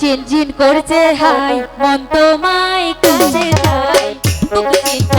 চিনচিন করছে হাই মন তোমায় কাছে চিন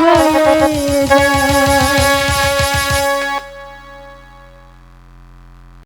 হয়ে যায়।